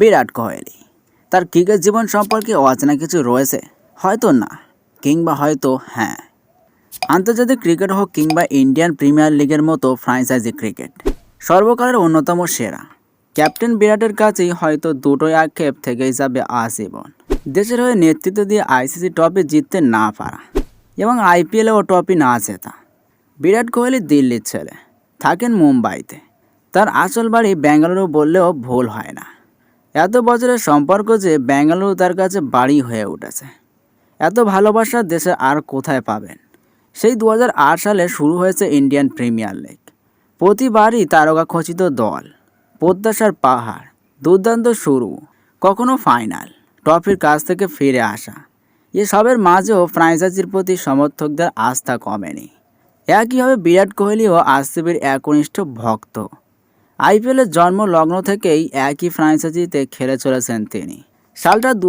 বিরাট কোহলি। তার ক্রিকেট জীবন সম্পর্কে অচেনা কিছু রয়েছে? হয়তো না, কিংবা হয়তো হ্যাঁ। আন্তর্জাতিক ক্রিকেট হোক কিংবা ইন্ডিয়ান প্রিমিয়ার লিগের মতো ফ্রাঞ্চাইজি ক্রিকেট, সর্বকালের অন্যতম সেরা। ক্যাপ্টেন বিরাটের কাছেই হয়তো দুটোই আক্ষেপ থেকেই যাবে আজীবন। দেশের হয়ে নেতৃত্ব দিয়ে আইসিসি ট্রফি জিততে না পারা এবং আইপিএলেও ট্রফি না জেতা। বিরাট কোহলি দিল্লির ছেলে, থাকেন মুম্বাইতে। তার আসল বাড়ি বেঙ্গালুরু বললেও ভুল হয় না। এত বছরের সম্পর্ক যে বেঙ্গালুরু তার কাছে বাড়ি হয়ে উঠেছে। এত ভালোবাসা দেশে আর কোথায় পাবেন? সেই দু হাজার আট সালে শুরু হয়েছে ইন্ডিয়ান প্রিমিয়ার লিগ। প্রতিবারই তারকা খচিত দল, প্রত্যাশার পাহাড়, দুর্দান্ত শুরু, কখনো ফাইনাল, ট্রফির কাছ থেকে ফিরে আসা। এসবের মাঝেও ফ্রাঞ্চাইজির প্রতি সমর্থকদের আস্থা কমেনি। একইভাবে বিরাট কোহলিও আরসিবির একনিষ্ঠ ভক্ত। আইপিএলের জন্ম লগ্ন থেকেই একই ফ্রাঞ্চাইজিতে খেলে চলেছেন তিনি। সালটা দু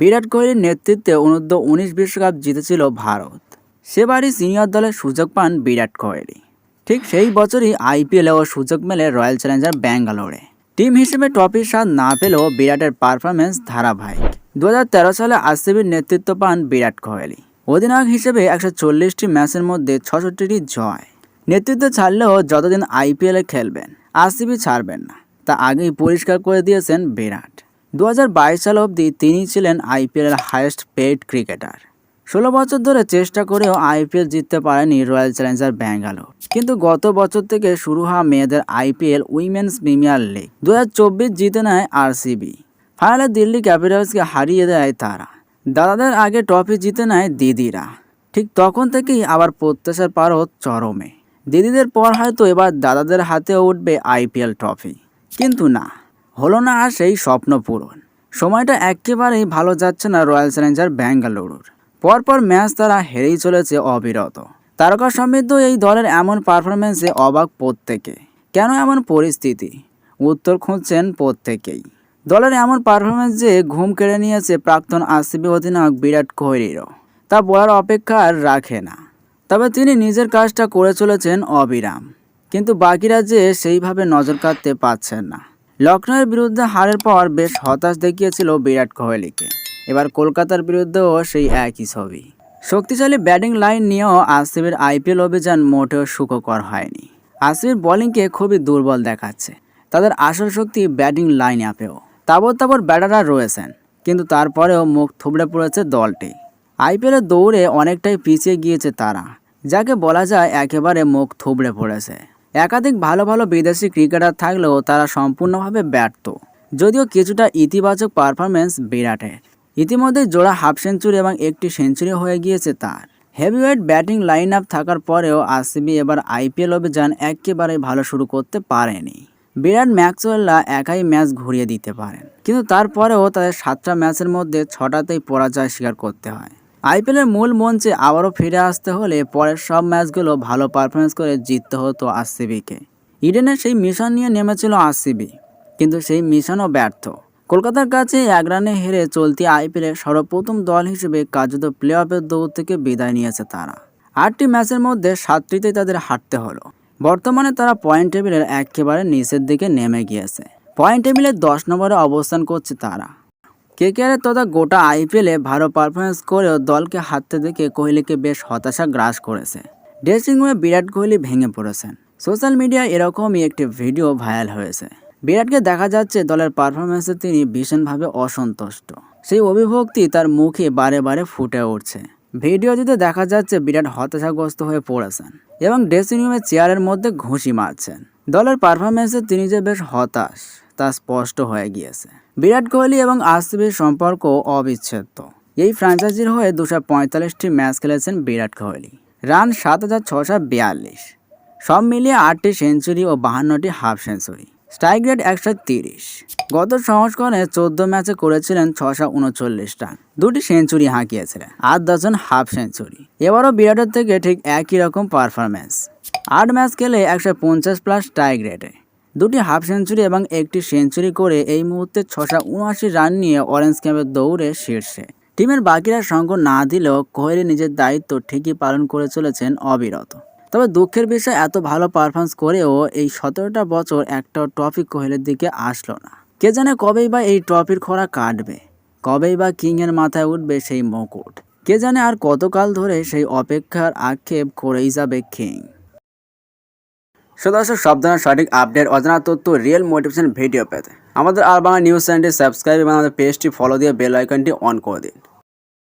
বিরাট কোহলির নেতৃত্বে অনূর্ধ্ব উনিশ বিশ্বকাপ জিতেছিল ভারত। সেবারই সিনিয়র দলে সুযোগ পান বিরাট কোহলি। ঠিক সেই বছরই আইপিএলেও সুযোগ মেলে রয়্যাল চ্যালেঞ্জার ব্যাঙ্গালোরে। টিম হিসেবে ট্রফির স্বাদ না পেলেও বিরাটের পারফরমেন্স ধারাবাহিক। দু হাজার তেরো সালে আরসিবির নেতৃত্ব পান বিরাট কোহলি। অধিনায়ক হিসেবে একশো চল্লিশটি ম্যাচের মধ্যে ছষট্টিটি জয়। নেতৃত্ব ছাড়লেও যতদিন আইপিএলে খেলবেন আরসিবি ছাড়বেন না। তা আগেই পরিষ্কার করে দিয়েছেন বিরাট। দু হাজার বাইশ সাল অবধি তিনি ছিলেন আইপিএলের হাইয়েস্ট পেড ক্রিকেটার ষোলো বছর ধরে চেষ্টা করেও আইপিএল জিততে পারেনি রয়্যাল চ্যালেঞ্জার ব্যাঙ্গালোর। কিন্তু গত বছর থেকে শুরু হওয়া মেয়েদের আইপিএল উইমেন্স প্রিমিয়ার লিগ দু হাজার চব্বিশ জিতে নেয় আরসিবি। ফাইনালে দিল্লি ক্যাপিটালসকে হারিয়ে দেয় তারা। দাদাদের আগে ট্রফি জিতে নেয় দিদিরা। ঠিক তখন থেকেই আবার প্রত্যাশার পারদ চরমে। দিদিদের পর হয়তো এবার দাদাদের হাতেও উঠবে আইপিএল ট্রফি। কিন্তু না, হলো না আর সেই স্বপ্ন পূরণ। সময়টা একেবারেই ভালো যাচ্ছে না রয়্যাল চ্যালেঞ্জার ব্যাঙ্গালুরুর। পরপর ম্যাচ তারা হেরেই চলেছে অবিরত। তারকা সমৃদ্ধ এই দলের এমন পারফরমেন্সে অবাক প্রত্যেকে। কেন এমন পরিস্থিতি? উত্তর খুঁজছেন প্রত্যেকেই। দলের এমন পারফরমেন্স যে ঘুম কেড়ে নিয়েছে প্রাক্তন আরসিবি অধিনায়ক বিরাট কোহলিরও। তা বলার অপেক্ষা আর রাখে না। তবে তিনি নিজের কাজটা করে চলেছেন অবিরাম। কিন্তু বাকিরা যে সেইভাবে নজর কাটতে পারছেন না। লখনৌয়ের বিরুদ্ধে হারের পর বেশ হতাশ দেখিয়েছিল বিরাট কোহলিকে। এবার কলকাতার বিরুদ্ধেও সেই একই ছবি। শক্তিশালী ব্যাটিং লাইন নিয়েও আরসিবির আইপিএল অভিযান মোটেও সুখকর হয়নি। আসিফের বোলিংকে খুবই দুর্বল দেখাচ্ছে। তাদের আসল শক্তি ব্যাটিং লাইন আপেও। তাবর তাবর ব্যাটাররা রয়েছেন, কিন্তু তারপরেও মুখ থুবড়ে পড়েছে দলটি। আইপিএলের দৌড়ে অনেকটাই পিছিয়ে গিয়েছে তারা। যাকে বলা যায় একেবারে মুখ থুবড়ে পড়েছে। একাধিক ভালো ভালো বিদেশি ক্রিকেটার থাকলেও তারা সম্পূর্ণভাবে ব্যর্থ। যদিও কিছুটা ইতিবাচক পারফরমেন্স বিরাটের ইতিমধ্যে জোড়া হাফ সেঞ্চুরি এবং একটি সেঞ্চুরি হয়ে গিয়েছে তার। হেভিওয়েট ব্যাটিং লাইন আপ থাকার পরেও আরসিবি এবার আইপিএল অভিযান একেবারে ভালো শুরু করতে পারেনি। বিরাট ম্যাক্সওয়েলরা একাই ম্যাচ ঘুরিয়ে দিতে পারেন। কিন্তু তারপরেও তাদের সাতটা ম্যাচের মধ্যে ছটাতেই পরাজয় স্বীকার করতে হয়। আইপিএলের মূল মঞ্চে আবারও ফিরে আসতে হলে পরের সব ম্যাচগুলো ভালো পারফরমেন্স করে জিততে হতো আরসিবিকে। ইডেনের সেই মিশন নিয়ে নেমেছিল আরসিবি, কিন্তু সেই মিশনও ব্যর্থ। কলকাতার কাছে এক রানে হেরে চলতি আইপিএলের সর্বপ্রথম দল হিসেবে কার্যত প্লে অফের দৌড় থেকে বিদায় নিয়েছে তারা। আটটি ম্যাচের মধ্যে সাতটিতেই তাদের হারতে হলো। বর্তমানে তারা পয়েন্ট টেবিলের একেবারে নিচের দিকে নেমে গিয়েছে। পয়েন্ট টেবিলের দশ নম্বরে অবস্থান করছে তারা। কেকেআরের তথা গোটা আইপিএলে ভালো পারফরমেন্স করেও দলকে হারতে দেখে কোহলিকে বেশ হতাশা গ্রাস করেছে। ড্রেসিং রুমে বিরাট কোহলি ভেঙে পড়েছেন। সোশ্যাল মিডিয়ায় এরকমই একটি ভিডিও ভাইরাল হয়েছে। বিরাটকে দেখা যাচ্ছে দলের পারফরমেন্সে তিনি ভীষণভাবে অসন্তুষ্ট। সেই অভিভক্তি তার মুখে বারে বারে ফুটে উঠছে। ভিডিওটিতে দেখা যাচ্ছে বিরাট হতাশাগ্রস্ত হয়ে পড়েছেন এবং ড্রেসিং রুমে চেয়ারের মধ্যে ঘুষি মারছেন। দলের পারফরমেন্সে তিনি যে বেশ হতাশ, তা স্পষ্ট হয়ে গিয়েছে। বিরাট কোহলি এবং আরসিবির সম্পর্ক অবিচ্ছেদ্য। এই ফ্র্যাঞ্চাইজির হয়ে দুশো পঁয়তাল্লিশটি ম্যাচ খেলেছেন বিরাট কোহলি। রান সাত হাজার ছশো বিয়াল্লিশ। সব মিলিয়ে আটটি সেঞ্চুরি ও বাহান্নটি হাফ সেঞ্চুরি স্ট্রাইক রেট একশো তিরিশ। গত সংস্করণে চোদ্দ ম্যাচে করেছিলেন ছশো উনচল্লিশ রান। দুটি সেঞ্চুরি হাঁকিয়েছিলেন, আট ডজন হাফ সেঞ্চুরি এবারও বিরাটের থেকে ঠিক একই রকম পারফরমেন্স আট ম্যাচ খেলে একশো পঞ্চাশ প্লাস স্ট্রাইক রেটে দুটি হাফ সেঞ্চুরি এবং একটি সেঞ্চুরি করে এই মুহূর্তে ছশো উনআশি রান নিয়ে অরেঞ্জ ক্যাম্পের দৌড়ে শীর্ষে। টিমের বাকিরা সঙ্গ না দিলেও কোহলি নিজের দায়িত্ব ঠিকই পালন করে চলেছেন অবিরত। তবে দুঃখের বিষয়, এত ভালো পারফরমেন্স করেও এই সতেরোটা বছর একটা ট্রফি কোহলির দিকে আসলো না। কে জানে কবেই বা এই ট্রফির খরা কাটবে, কবেই বা কিংয়ের মাথায় উঠবে সেই মুকুট। কে জানে আর কতকাল ধরে সেই অপেক্ষার আক্ষেপ করেই যাবে কিং। সদস্য সব ধরনের সঠিক আপডেট, অজানা তথ্য রিয়েল মোটিভেশন ভিডিও পেতে। আমাদের আর বাংলা নিউজ চ্যানেলটি সাবস্ক্রাইব এবং আমাদের পেজটি ফলো দিয়ে বেল আইকনটি অন করে দিন।